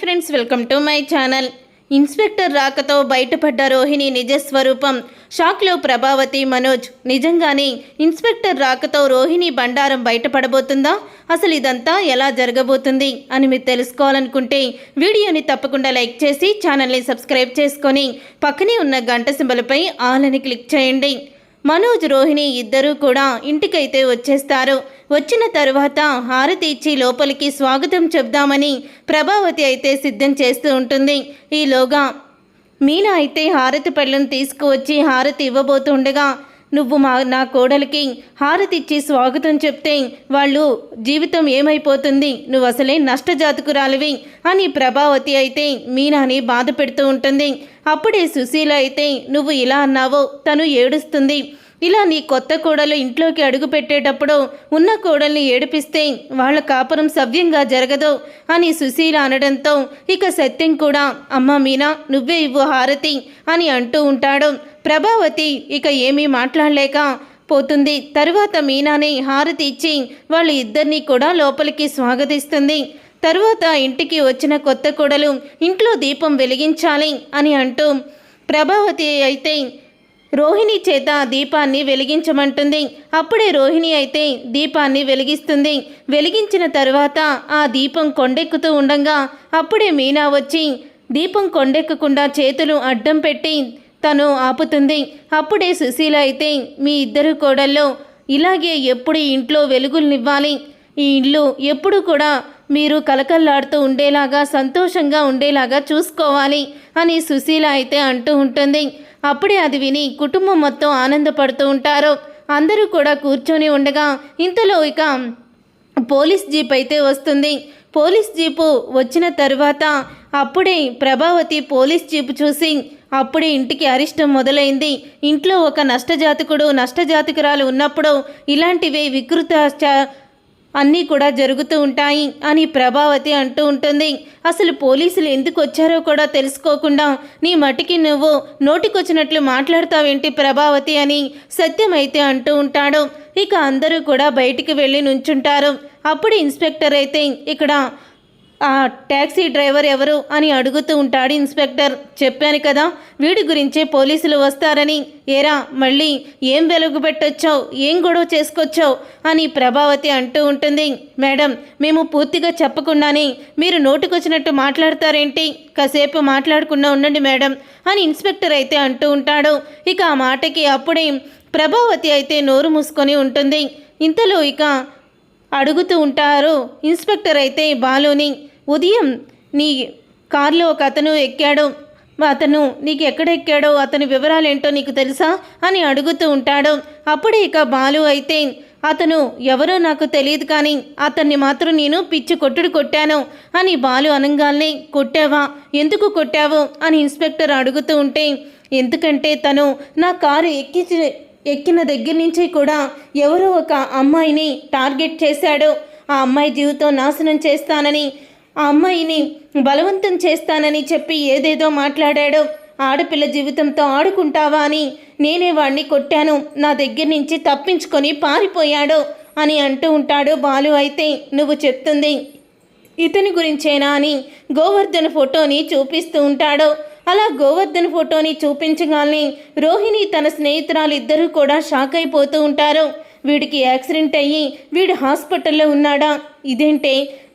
Friends welcome to my channel. Inspector రాకతో బయటపడ్డ రోహిణి నిజ స్వరూపం. షాక్లో ప్రభావతి మనోజ్. నిజంగానే ఇన్స్పెక్టర్ రాకతో రోహిణి బండారం బయటపడబోతుందా? అసలు ఇదంతా ఎలా జరగబోతుంది అని మీరు తెలుసుకోవాలనుకుంటే వీడియోని తప్పకుండా లైక్ చేసి ఛానల్ని సబ్స్క్రైబ్ చేసుకొని పక్కనే ఉన్న గంట సింబలపై ఆల్ అని క్లిక్ చేయండి. మనోజ్ రోహిణి ఇద్దరూ కూడా ఇంటికైతే వచ్చేస్తారు. వచ్చిన తరువాత హారతి ఇచ్చి లోపలికి స్వాగతం చెప్దామని ప్రభావతి అయితే సిద్ధం చేస్తూ ఉంటుంది. ఈలోగా మీనా అయితే హారతి పళ్ళను తీసుకువచ్చి హారతి ఇవ్వబోతుండగా నువ్వు మా నా కోడలికి హారతి ఇచ్చి స్వాగతం చెప్తే వాళ్ళు జీవితం ఏమైపోతుంది? నువ్వు అసలే నష్టజాతకురాలివి అని ప్రభావతి అయితే మీనాని బాధ పెడుతూ ఉంటుంది. అప్పుడే సుశీల అయితే నువ్వు ఇలా అన్నావో తను ఏడుస్తుంది. ఇలా నీ కొత్త కోడలు ఇంట్లోకి అడుగు పెట్టేటప్పుడు ఉన్న కోడల్ని ఏడిపిస్తే వాళ్ళ కాపురం సవ్యంగా జరగదు అని సుశీల అనడంతో ఇక సత్యం కూడా అమ్మ మీనా నువ్వే ఇవ్వు హారతి అని అంటూ ఉంటాడు. ప్రభావతి ఇక ఏమీ మాట్లాడలేక పోతుంది. తరువాత మీనాని హారతి ఇచ్చి వాళ్ళ ఇద్దరినీ కూడా లోపలికి స్వాగతిస్తుంది. తరువాత ఇంటికి వచ్చిన కొత్త కోడలు ఇంట్లో దీపం వెలిగించాలి అని అంటూ ప్రభావతి అయితే రోహిణి చేత దీపాన్ని వెలిగించమంటుంది. అప్పుడే రోహిణి అయితే దీపాన్ని వెలిగిస్తుంది. వెలిగించిన తరువాత ఆ దీపం కొండెక్కుతూ ఉండగా అప్పుడే మీనా వచ్చి దీపం కొండెక్కకుండా చేతులు అడ్డం పెట్టి తను ఆపుతుంది. అప్పుడే సుశీల అయితే మీ ఇద్దరు కోడల్లో ఇలాగే ఎప్పుడు ఇంట్లో వెలుగులనివ్వాలి. ఈ ఇల్లు ఎప్పుడు కూడా మీరు కలకల్లాడుతూ ఉండేలాగా సంతోషంగా ఉండేలాగా చూసుకోవాలి అని సుశీల అయితే అంటూ ఉంటుంది. అప్పుడే అది విని కుటుంబం మొత్తం ఆనందపడుతూ ఉంటారు. అందరూ కూడా కూర్చొని ఉండగా ఇంతలో ఇక పోలీస్ జీప్ అయితే వస్తుంది. పోలీస్ జీపు వచ్చిన తర్వాత అప్పుడే ప్రభావతి పోలీస్ జీపు చూసి అప్పుడే ఇంటికి అరిష్టం మొదలైంది. ఇంట్లో ఒక నష్టజాతకుడు నష్టజాతకురాలు ఉన్నప్పుడు ఇలాంటివి వికృత అన్నీ కూడా జరుగుతూ ఉంటాయి అని ప్రభావతి అంటూ ఉంటుంది. అసలు పోలీసులు ఎందుకు వచ్చారో కూడా తెలుసుకోకుండా నీ మటికి నువ్వు నోటికొచ్చినట్లు మాట్లాడతావేంటి ప్రభావతి అని సత్యమైతే అంటూ ఉంటాడు. ఇక అందరూ కూడా బయటికి వెళ్ళి నుంచుంటారు. అప్పుడు ఇన్స్పెక్టర్ అయితే ఇక్కడ ఆ ట్యాక్సీ డ్రైవర్ ఎవరు అని అడుగుతూ ఉంటాడు ఇన్స్పెక్టర్. చెప్పాను కదా వీడి గురించే పోలీసులు వస్తారని. ఏరా మళ్ళీ ఏం వెలుగు పెట్టొచ్చావు? ఏం గొడవ చేసుకొచ్చావు? అని ప్రభావతి అంటూ ఉంటుంది. మేడం మేము పూర్తిగా చెప్పకుండానే మీరు నోటుకొచ్చినట్టు మాట్లాడతారేంటి? కాసేపు మాట్లాడకుండా ఉండండి మేడం అని ఇన్స్పెక్టర్ అయితే అంటూ ఉంటాడు. ఇక ఆ మాటకి అప్పుడే ప్రభావతి అయితే నోరు మూసుకొని ఉంటుంది. ఇంతలో ఇక అడుగుతూ ఉంటారు ఇన్స్పెక్టర్ అయితే బాలుని. ఉదయం నీ కారులో ఒక అతను ఎక్కాడు. అతను నీకు ఎక్కడ ఎక్కాడో అతని వివరాలు ఏంటో నీకు తెలుసా? అని అడుగుతూ ఉంటాడు. అప్పుడే ఇక బాలు అయితే అతను ఎవరో నాకు తెలియదు కానీ అతన్ని మాత్రం నేను పిచ్చి కొట్టుడు కొట్టాను అని బాలు అనంగాల్ని కొట్టావా? ఎందుకు కొట్టావు? అని ఇన్స్పెక్టర్ అడుగుతూ ఉంటే ఎందుకంటే తను నా కారు ఎక్కించి ఎక్కిన దగ్గర నుంచి కూడా ఎవరో ఒక అమ్మాయిని టార్గెట్ చేశాడు. ఆ అమ్మాయి జీవితం నాశనం చేస్తానని ఆ అమ్మాయిని బలవంతం చేస్తానని చెప్పి ఏదేదో మాట్లాడాడు. ఆడపిల్ల జీవితంతో ఆడుకుంటావా అని నేనే వాణ్ణి కొట్టాను. నా దగ్గర నుంచి తప్పించుకొని పారిపోయాడు అని అంటూ ఉంటాడు బాలు. అయితే నువ్వు చెప్తుంది ఇతని గురించేనా అని గోవర్ధన్ ఫోటోని చూపిస్తూ ఉంటాడు. అలా గోవర్ధన్ ఫోటోని చూపించగానే రోహిణి తన స్నేహితురాలు ఇద్దరూ కూడా షాక్ అయిపోతూ ఉంటారు. వీడికి యాక్సిడెంట్ అయ్యి వీడు హాస్పిటల్లో ఉన్నాడా? ఇదేంటే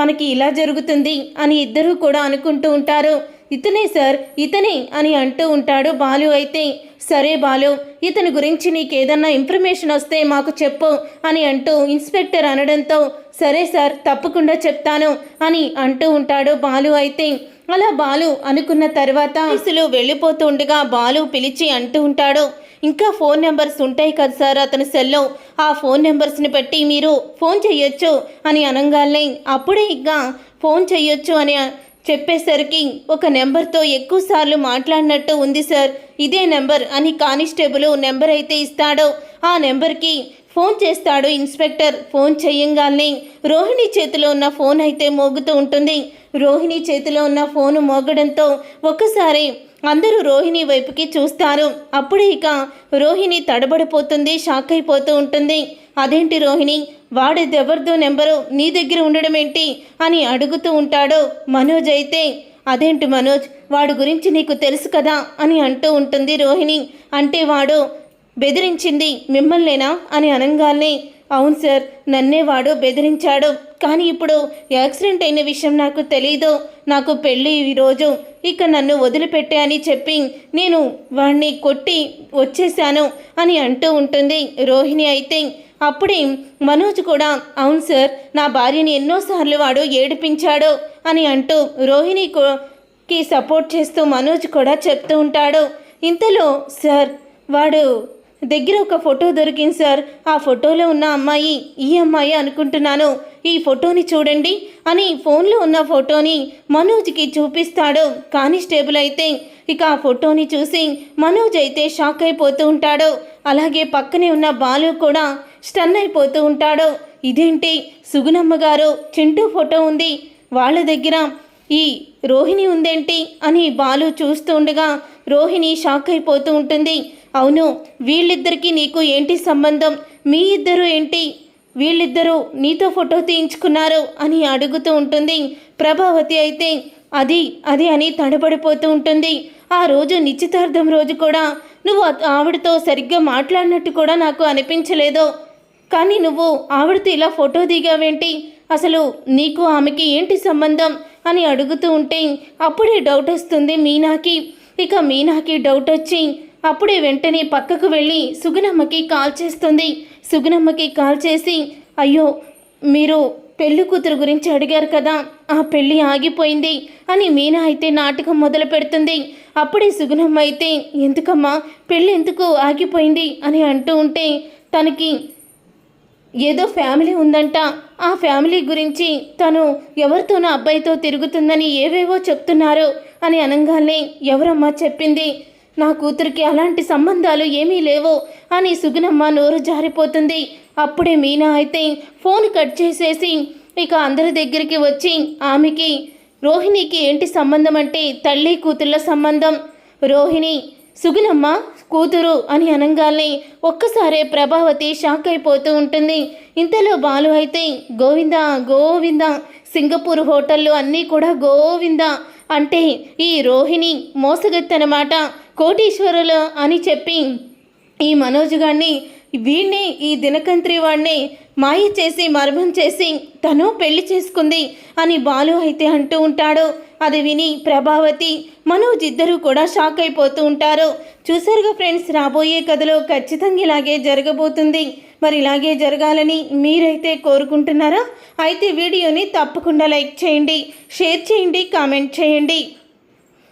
మనకి ఇలా జరుగుతుంది అని ఇద్దరూ కూడా అనుకుంటూ ఉంటారు. ఇతనే సార్ ఇతనే అని అంటూ ఉంటాడు బాలు అయితే. సరే బాలు ఇతని గురించి నీకేదన్నా ఇన్ఫర్మేషన్ వస్తే మాకు చెప్పు అని అంటూ ఇన్స్పెక్టర్ అనడంతో సరే సార్ తప్పకుండా చెప్తాను అని అంటూ ఉంటాడు బాలు అయితే. అలా బాలు అనుకున్న తర్వాత అసలు వెళ్ళిపోతుండగా బాలు పిలిచి అంటూ ఉంటాడు ఇంకా ఫోన్ నెంబర్స్ ఉంటాయి కదా సార్ అతని సెల్లో. ఆ ఫోన్ నెంబర్స్ని పెట్టి మీరు ఫోన్ చేయొచ్చు అని అనగానే అప్పుడే ఇంకా ఫోన్ చేయొచ్చు అని చెప్పేసరికి ఒక నెంబర్తో ఎక్కువ సార్లు మాట్లాడినట్టు ఉంది సార్. ఇదే నెంబర్ అని కానిస్టేబుల్ నెంబర్ అయితే ఇస్తాడో ఆ నెంబర్కి ఫోన్ చేస్తాడు ఇన్స్పెక్టర్. ఫోన్ చేయంగానే రోహిణి చేతిలో ఉన్న ఫోన్ అయితే మోగుతూ ఉంటుంది. రోహిణి చేతిలో ఉన్న ఫోను మోగడంతో ఒక్కసారి అందరూ రోహిణి వైపుకి చూస్తారు. అప్పుడే ఇక రోహిణి తడబడిపోతుంది షాక్ అయిపోతూ ఉంటుంది. అదేంటి రోహిణి? వాడిదెవరిదో నెంబరు నీ దగ్గర ఉండడం ఏంటి? అని అడుగుతూ ఉంటాడు మనోజ్ అయితే. అదేంటి మనోజ్? వాడి గురించి నీకు తెలుసు కదా? అని అంటూ ఉంటుంది రోహిణి. అంటే వాడు బెదిరించింది మిమ్మల్నేనా? అని అనంగానే అవును సార్ నన్నే వాడు బెదిరించాడు. కానీ ఇప్పుడు యాక్సిడెంట్ అయిన విషయం నాకు తెలీదు. నాకు పెళ్ళి ఈరోజు ఇక నన్ను వదిలిపెట్టే అని చెప్పి నేను వాడిని కొట్టి వచ్చేసాను అని అంటూ ఉంటుంది రోహిణి అయితే. అప్పుడే మనోజ్ కూడా అవును సార్ నా భార్యని ఎన్నోసార్లు వాడు ఏడిపించాడు అని అంటూ రోహిణికి సపోర్ట్ చేస్తూ మనోజ్ కూడా చెప్తూ ఉంటాడు. ఇంతలో సార్ వాడు దగ్గర ఒక ఫోటో దొరికింది సార్. ఆ ఫోటోలో ఉన్న అమ్మాయి ఈ అమ్మాయి అనుకుంటున్నాను. ఈ ఫోటోని చూడండి అని ఫోన్లో ఉన్న ఫోటోని మనోజ్కి చూపిస్తాడు. కానిస్టేబుల్ అయితే ఇక ఆ ఫోటోని చూసి మనోజ్ అయితే షాక్ అయిపోతూ ఉంటాడు. అలాగే పక్కనే ఉన్న బాలు కూడా స్టన్ అయిపోతూ ఉంటాడు. ఇదేంటి? సుగుణమ్మ గారు చింటూ ఫోటో ఉంది. వాళ్ళ దగ్గర ఈ రోహిణి ఉందేంటి? అని బాలు చూస్తూ ఉండగా రోహిణి షాక్ అయిపోతూ ఉంటుంది. అవును వీళ్ళిద్దరికీ నీకు ఏంటి సంబంధం? మీ ఇద్దరు ఏంటి? వీళ్ళిద్దరూ నీతో ఫోటో తీయించుకున్నారు అని అడుగుతూ ఉంటుంది. ప్రభావతి అయితే అది అది అని తడబడిపోతూ ఉంటుంది. ఆ రోజు నిశ్చితార్థం రోజు కూడా నువ్వు ఆవిడతో సరిగ్గా మాట్లాడినట్టు కూడా నాకు అనిపించలేదు. కానీ నువ్వు ఆవిడతో ఇలా ఫోటో దిగావేంటి? అసలు నీకు ఆమెకి ఏంటి సంబంధం? అని అడుగుతూ ఉంటే అప్పుడే డౌట్ వస్తుంది మీనాకి. ఇక మీనాకి డౌట్ వచ్చి అప్పుడే వెంటనే పక్కకు వెళ్ళి సుగుణమ్మకి కాల్ చేస్తుంది. సుగుణమ్మకి కాల్ చేసి అయ్యో మీరు పెళ్ళి కూతురు గురించి అడిగారు కదా ఆ పెళ్ళి ఆగిపోయింది అని మీనా అయితే నాటకం మొదలు పెడుతుంది. అప్పుడే సుగుణమ్మ అయితే ఎందుకమ్మా పెళ్ళి ఎందుకు ఆగిపోయింది? అని అంటూ ఉంటే తనకి ఏదో ఫ్యామిలీ ఉందంట. ఆ ఫ్యామిలీ గురించి తను ఎవరితోనో అబ్బాయితో తిరుగుతుందని ఏవేవో చెప్తున్నారు అని అనగానే ఎవరమ్మా? చెప్పింది. నా కూతురికి అలాంటి సంబంధాలు ఏమీ లేవు అని సుగుణమ్మ నోరు జారిపోతుంది. అప్పుడే మీనా అయితే ఫోన్ కట్ చేసేసి ఇక అందరి దగ్గరికి వచ్చి ఆమెకి రోహిణికి ఏంటి సంబంధం అంటే తల్లి కూతుళ్ళ సంబంధం? రోహిణి సుగుణమ్మ కూతురు అని అనగానే ఒక్కసారే ప్రభావతి షాక్ అయిపోతూ ఉంటుంది. ఇంతలో బాలు అయితే గోవింద గోవింద సింగపూర్ హోటళ్ళు అన్నీ కూడా గోవింద అంటే ఈ రోహిణి మోసగత్తనమాట కోటీశ్వరులు అని చెప్పి ఈ మనోజ్ గారిని వీణ్ణి ఈ దినకంత్రి వాడిని మాయ చేసి మర్మం చేసి తను పెళ్ళి చేసుకుంది అని బాలు అయితే అంటూ ఉంటాడు. అది విని ప్రభావతి మనోజ్ ఇద్దరు కూడా షాక్ అయిపోతూ ఉంటారు. చూసారుగా ఫ్రెండ్స్ రాబోయే కథలో ఖచ్చితంగా ఇలాగే జరగబోతుంది. మరి ఇలాగే జరగాలని మీరైతే కోరుకుంటున్నారా? అయితే వీడియోని తప్పకుండా లైక్ చేయండి షేర్ చేయండి కామెంట్ చేయండి.